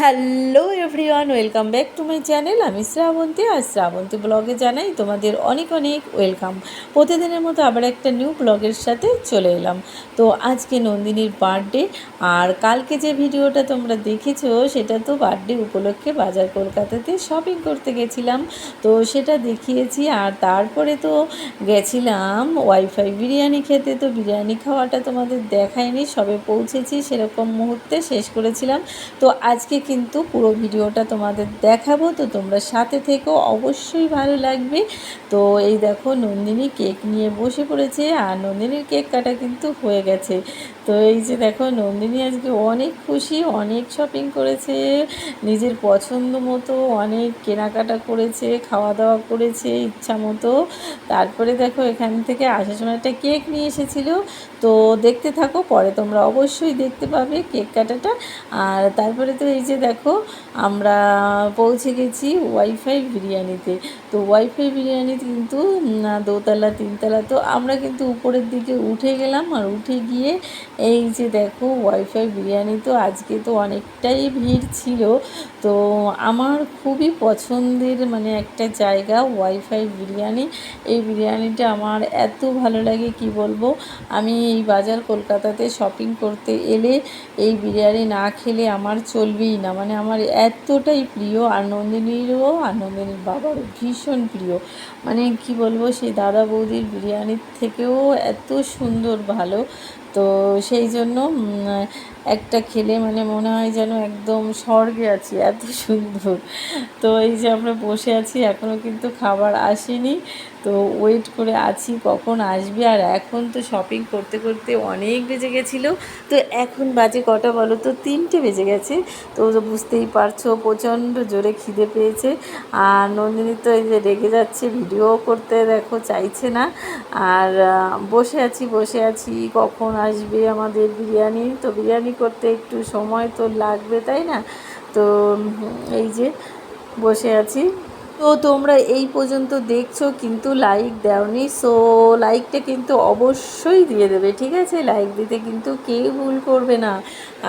Hello everyone welcome back to my channel আমি শ্রাবন্তী, আর শ্রাবন্তী ব্লগে জানাই তোমাদের অনেক অনেক ওয়েলকাম প্রতিদিনের মতো আবার একটা নিউ ব্লগের সাথে চলে এলাম। তো আজকে নন্দিনীর বার্থডে আর কালকে যে ভিডিওটা তোমরা দেখেছ, সেটা তো বার্থডে উপলক্ষে বাজার কলকাতাতে শপিং করতে গেছিলাম। তো সেটা দেখিয়েছি, আর তারপরে তো গেছিলাম ওয়াইফাই বিরিয়ানি খেতে। তো বিরিয়ানি খাওয়াটা তোমাদের দেখায়নি, সবে পৌঁছেছি সেরকম মুহূর্তে শেষ করেছিলাম। তো আজকে কিন্তু পুরো ভিডিওটা তোমাদের দেখাবো, তো তোমরা সাথে থেকো, অবশ্যই ভালো লাগবে। তো এই দেখো নন্দিনী কেক নিয়ে বসে পড়েছে, আর নন্দিনীর কেক কাটা কিন্তু হয়ে গেছে। তো এই যে দেখো নন্দিনী আজকে অনেক খুশি, অনেক শপিং করেছে, নিজের পছন্দ মতো অনেক কেনাকাটা করেছে খাওয়া দাওয়া করেছে ইচ্ছা মতো। তারপরে দেখো এখান থেকে আসার সময় একটা কেক নিয়ে এসেছিল। তো দেখতে থাকো, পরে তোমরা অবশ্যই দেখতে পাবে কেক কাটাটা। আর তারপরে তো এই যে দেখো, আমরা পৌঁছে গেছি ওয়াইফাই বিরিয়ানিতে। তো ওয়াইফাই বিরিয়ানি কিন্তু দোতলা, তিনতলা, তো আমরা কিন্তু উপরের দিকে উঠে গেলাম আর উঠে গিয়ে এই যে দেখো ওয়াইফাই বিরিয়ানি তো আজকে তো অনেকটাই ভিড় ছিল। তো আমার খুবই পছন্দের মানে একটা জায়গা ওয়াইফাই বিরিয়ানি। এই বিরিয়ানিটা আমার এত ভালো লাগে, কি বলব? আমি এই বাজার কলকাতাতে শপিং করতে এলে এই বিরিয়ানি না খেলে আমার চলবেই না। মানে আমার এতটাই প্রিয় আর নন্দিনীরও আর নন্দিনীর বাবারও ভীষণ প্রিয়। মানে কি বলব, সেই দাদা বৌদির বিরিয়ানির থেকেও এত সুন্দর ভালো। তো সেই জন্য একটা খেলে মানে মনে হয় যেন একদম স্বর্গে আছি, এত সুন্দর। তো এই যে আমরা বসে আছি এখনও কিন্তু খাবার আসেনি। তো ওয়েট করে আছি কখন আসবে। আর এখন তো শপিং করতে করতে অনেক বেজে গেছিল। তো এখন বাজে কটা বলো তো? তিনটে বেজে গেছে। তো বুঝতেই পারছ, প্রচণ্ড জোরে খিদে পেয়েছে। আর নন্দিনী তো এই যে রেগে যাচ্ছে ভিডিও করতে দেখো, চাইছে না। আর বসে আছি বসে আছি, কখন আসবে আমাদের বিরিয়ানি? তো বিরিয়ানি করতে একটু সময় তো লাগবে তাই না? তো এই যে বসে আছি। তো তোমরা এই পর্যন্ত দেখছ, কিন্তু লাইক দাওনি। সো লাইকটা কিন্তু অবশ্যই দিয়ে দেবে, ঠিক আছে? লাইক দিতে কিন্তু কেউ ভুল করবে না।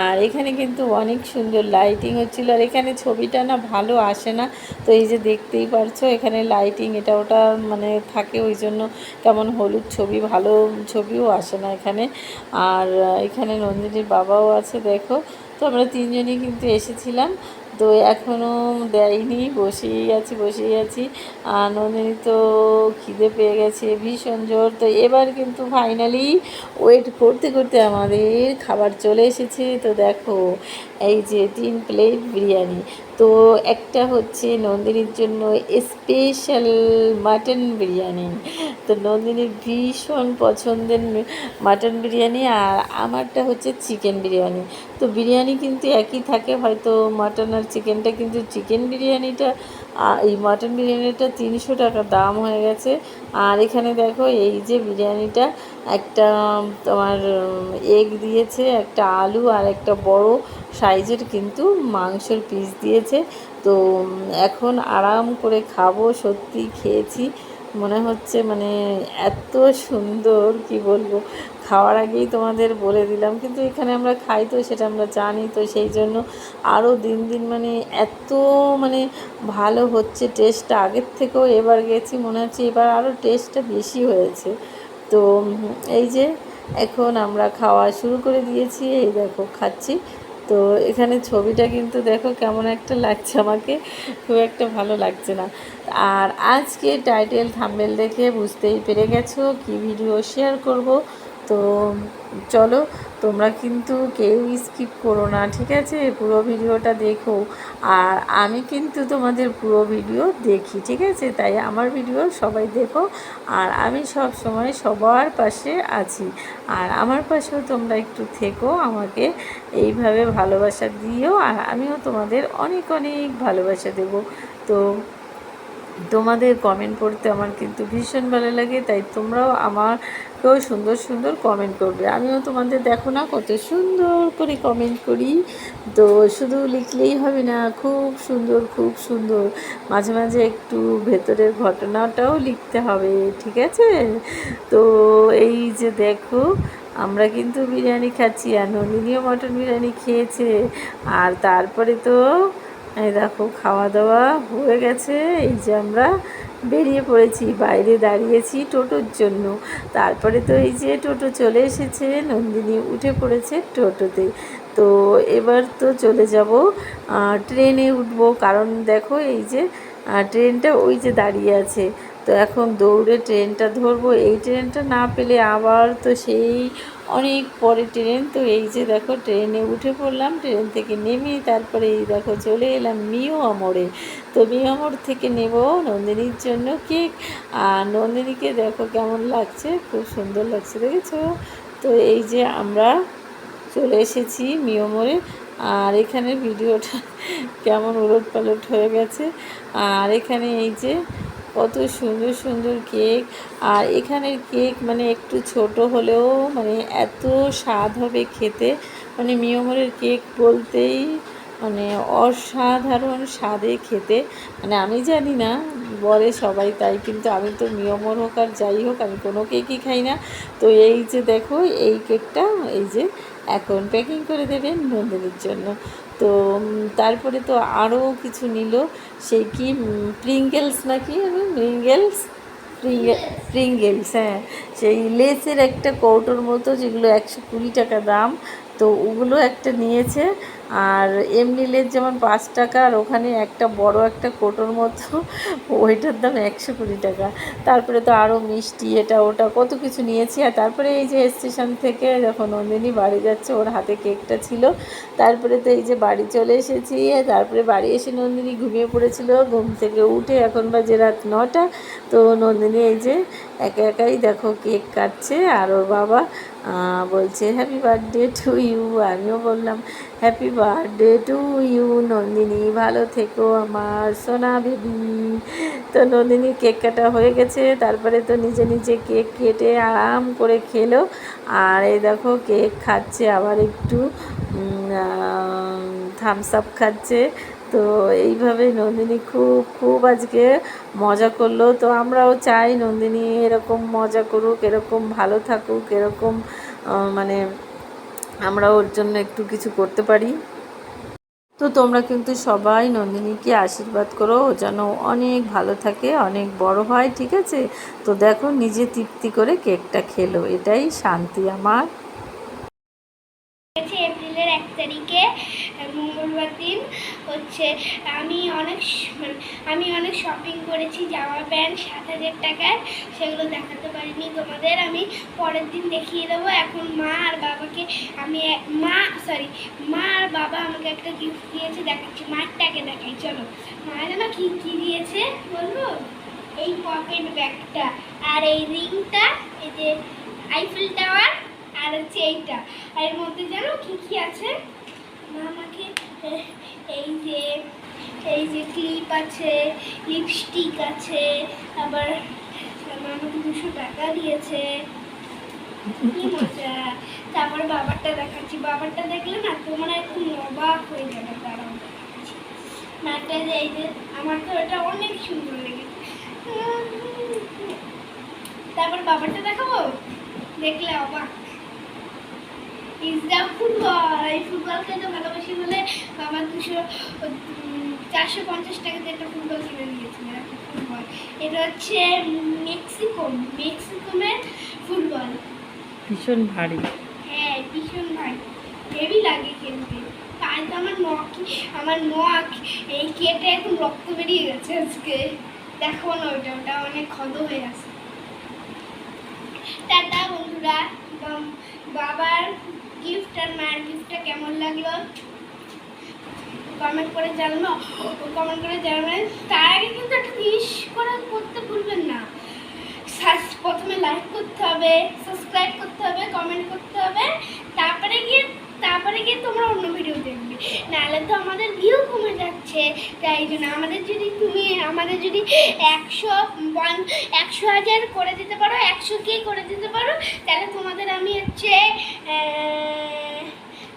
আর এখানে কিন্তু অনেক সুন্দর লাইটিং হচ্ছিল, আর এখানে ছবিটা না ভালো আসে না। তো এই যে দেখতেই পারছ, এখানে লাইটিং এটা ওটা মানে থাকে ওই জন্য কেমন হলুদ ছবি, ভালো ছবিও আসে না এখানে। আর এখানে নন্দিনীর বাবাও আছে, দেখো। তো আমরা তিনজনই কিন্তু এসেছিলাম। তো এখনও দেয়নি বসেই আছি বসেই আছি। আর তো খিদে পেয়ে গেছে, ভীষণ জোর। তো এবার কিন্তু ফাইনালি ওয়েট করতে করতে আমাদের খাবার চলে এসেছে। তো দেখো, এই যে তিন প্লেট বিরিয়ানি। তো একটা হচ্ছে নন্দিনীর জন্য স্পেশাল মাটন বিরিয়ানি। তো নন্দিনীর ভীষণ পছন্দের মাটন বিরিয়ানি আর আমারটা হচ্ছে চিকেন বিরিয়ানি। তো বিরিয়ানি কিন্তু একই থাকে, হয়তো মাটন আর চিকেনটা কিন্তু চিকেন বিরিয়ানিটা এই মাটন বিরিয়ানিটা তিনশো টাকা দাম হয়ে গেছে। আর এখানে দেখো, এই যে বিরিয়ানিটা, একটা তোমার এগ দিয়েছে, একটা আলু আর একটা বড় সাইজের কিন্তু মাংসের পিস দিয়েছে। তো এখন আরাম করে খাব সত্যি খেয়েছি। মনে হচ্ছে মানে এত সুন্দর, কি বলব? খাওয়ার আগেই তোমাদের বলে দিলাম। কিন্তু এখানে আমরা খাই তো, সেটা আমরা জানি। তো সেই জন্য আরও দিন দিন মানে এত মানে ভালো হচ্ছে টেস্টটা আগের থেকেও এবার গেছি, মনে হচ্ছে এবার আরও টেস্টটা বেশি হয়েছে। তো এই যে, এখন আমরা খাওয়া শুরু করে দিয়েছি। এই দেখো, খাচ্ছি। তো এখানে ছবিটা কিন্তু দেখো কেমন একটা লাগছে আমাকে। খুব একটা ভালো লাগছে না। আর আজকে টাইটেল থাম্বেল দেখে বুঝতেই পেরে গেছো কি ভিডিও শেয়ার করব। তো চলো, তোমরা কিন্তু কেউ স্কিপ করো না, ঠিক আছে? পুরো ভিডিওটা দেখো। আর আমি কিন্তু তোমাদের পুরো ভিডিও দেখি, ঠিক আছে? তাই আমার ভিডিও সবাই দেখো। আর আমি সব সময় সবার পাশে আছি। আর আমার পাশেও তোমরা একটু থেকো, আমাকে এইভাবে ভালোবাসা দিও। আর আমিও তোমাদের অনেক অনেক ভালোবাসা দেবো। তো তোমাদের কমেন্ট পড়তে আমার কিন্তু ভীষণ ভালো লাগে, তাই তোমরাও আমাকেও সুন্দর সুন্দর কমেন্ট করবে। আমিও তোমাদের দেখো না, কত সুন্দর করে কমেন্ট করি। তো শুধু লিখলেই হবে না, খুব সুন্দর খুব সুন্দর। মাঝে মাঝে একটু ভেতরের ঘটনাটাও লিখতে হবে, ঠিক আছে? তো এই যে দেখো, আমরা কিন্তু বিরিয়ানি খাচ্ছি, আর নন্দিনীও মটন বিরিয়ানি খেয়েছে, আর তারপরে তো এই দেখো খাওয়া দাওয়া হয়ে গেছে। এই যে আমরা বেরিয়ে পড়েছি, বাইরে দাঁড়িয়েছি টোটোর জন্য। তারপরে তো এই যে টোটো চলে এসেছে, নন্দিনী উঠে পড়েছে টোটোতে। তো এবার তো চলে যাব ট্রেনে উঠবো। কারণ দেখো, এই যে ট্রেনটা ওই যে দাঁড়িয়ে আছে। তো এখন দৌড়ে ট্রেনটা ধরবো। এই ট্রেনটা না পেলে আবার তো সেই অনেক পরে ট্রেন। তো এই যে দেখো ট্রেনে উঠে পড়লাম, ট্রেন থেকে নেমে তারপরে এই দেখো চলে এলাম মিও আমরে তো মিও আমর থেকে নেব নন্দিনীর জন্য কেক। আর নন্দিনীকে দেখো কেমন লাগছে, খুব সুন্দর লাগছে, দেখেছ? তো এই যে আমরা চলে এসেছি মিয়মরে আর এখানে ভিডিওটা কেমন উলট পালট হয়ে গেছে। আর এখানে এই যে কত সুন্দর সুন্দর কেক। আর এখানের কেক মানে একটু ছোট হলেও মানে এত স্বাদ হবে খেতে। মানে মিয়মরের কেক বলতেই মানে অসাধারণ স্বাদে খেতে। মানে আমি জানি না, বলে সবাই তাই, কিন্তু আমি তো মিয়মর হোক আর যাই হোক, আমি কোনো কেকই খাই না। তো এই যে দেখো, এই কেকটা, এই যে এখন প্যাকিং করে দেবেন নন্দিনীর জন্য। তো তারপরে তো আরও কিছু নিল। সেই কি প্রিঙ্গেলস নাকি? প্রিঙ্গেলস প্রিঙ্গেলস হ্যাঁ। সেই লেসের একটা কৌটোর মতো যেগুলো একশো কুড়ি টাকা দাম, তো ওগুলো একটা নিয়েছে। আর এমনি লেস যেমন পাঁচ টাকা, আর ওখানে একটা বড় একটা কোটোর মতো, ওইটার দাম একশো কুড়ি টাকা। তারপরে তো আরও মিষ্টি, এটা ওটা, কত কিছু নিয়েছি। আর তারপরে এই যে স্টেশন থেকে যখন নন্দিনী বাড়ি যাচ্ছে, ওর হাতে কেকটা ছিল। তারপরে তো এই যে বাড়ি চলে এসেছি। তারপরে বাড়ি এসে নন্দিনী ঘুমিয়ে পড়েছিল। ঘুম থেকে উঠে এখন বাজে রাত নটা। তো নন্দিনী এই যে একা একাই দেখো কেক কাটছে আর ওর বাবা বলছে হ্যাপি বার্থডে টু ইউ আমিও বললাম happy birthday to you Nandini. ভালো থেকো আমার সোনা বেবি। তো নন্দিনী কেক কাটা হয়ে গেছে, তারপরে তো নিজে নিজে কেক কেটে আরাম করে খেলো। আর এই দেখো কেক খাচ্ছে, আবার একটু থামস আপ খাচ্ছে। তো এইভাবে নন্দিনী খুব খুব আজকে মজা করল। তো আমরাও চাই নন্দিনী এরকম মজা করুক, এরকম ভালো থাকুক, এরকম মানে আমরা ওর জন্য একটু কিছু করতে পারি। তো তোমরা কিন্তু সবাই নন্দিনীকে আশীর্বাদ করো, ও যেন অনেক ভালো থাকে, অনেক বড় হয়, ঠিক আছে? তো দেখো নিজে তৃপ্তি করে কেকটা খেলো, এটাই শান্তি আমার হচ্ছে এপ্রিলের এক তারিখে মঙ্গলবার দিন হচ্ছে, আমি অনেক আমি অনেক শপিং করেছি, জামা প্যান্ট সাত হাজার টাকার, সেগুলো দেখাতে পারিনি তোমাদের, আমি পরের দিন দেখিয়ে দেবো। এখন মা আর বাবাকে আমি মা সরি মা আর বাবা আমাকে একটা গিফট দিয়েছে, দেখাচ্ছি, মারটাকে দেখাই, চলো। মা যেন কি, কী দিয়েছে বলব? এই পকেট ব্যাগটা আর এই রিংটা এই যে আইফেল টাওয়ার আর হচ্ছে এইটা। আর এর মধ্যে জানো কী কী আছে মা আমাকে এ- এই যে এই যে ক্লিপ আছে, লিপস্টিক আছে, আবার আমাকে দুশো টাকা দিয়েছে। কি তারপর বাবারটা দেখাচ্ছি। বাবারটা দেখলে না তোমরা একদম অবাক হয়ে যাবে নাটা যে এই যে, আমার তো এটা অনেক সুন্দর লেগেছে তারপর বাবারটা দেখাবো? দেখলে অবাক। ফুটবল। এই ফুটবল খেলতে ভালোবাসি বলে বাবা দুশো চারশো পঞ্চাশ টাকাতে একটা ফুটবল কিনে দিয়েছিল একটা ফুটবল এটা হচ্ছে মেক্সিকো মেক্সিকোমের ফুটবল। ভীষণ ভারী। হ্যাঁ ভীষণ ভাই হেভি লাগে খেলতে। তাই তো আমার নখ আমার নখ এই কেটে এখন রক্ত বেরিয়ে গেছে আজকে। দেখো না ওটা ওটা অনেক ক্ষত হয়ে আছে। টাটা বন্ধুরা বাবার গিফট আর মায়ের গিফটটা কেমন লাগল? কমেন্ট করে জানানো কমেন্ট করে জানাবেন তার আগে কিন্তু একটা জিনিস করে, করতে ভুলবেন না। প্রথমে লাইক করতে হবে সাবস্ক্রাইব করতে হবে কমেন্ট করতে হবে, তারপরে গিয়ে তারপরে গিয়ে তোমরা অন্য ভিডিও দেখবে। নাহলে তো আমাদের ভিউ কমে যাচ্ছে। তাই জন্য আমাদের যদি তুমি, আমাদের যদি একশো একশো হাজার করে দিতে পারো, একশো কে করে দিতে পারো, তাহলে তোমাদের আমি হচ্ছে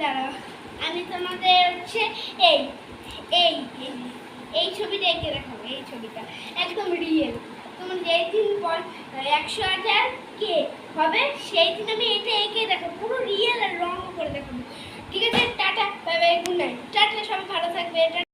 দাঁড়াও। আমি তোমাদের হচ্ছে এই এই এই ছবিটা এঁকে দেখাবো, এই ছবিটা। একদম রিয়েল তোমার যেই দিন পর একশো হাজার কে হবে সেই দিন আমি এটা এঁকে দেখো পুরো রিয়েল আর রং করে দেখাবো। ঠিক আছে? Tata bye bye good night tata, সবাই ভালো থাকবে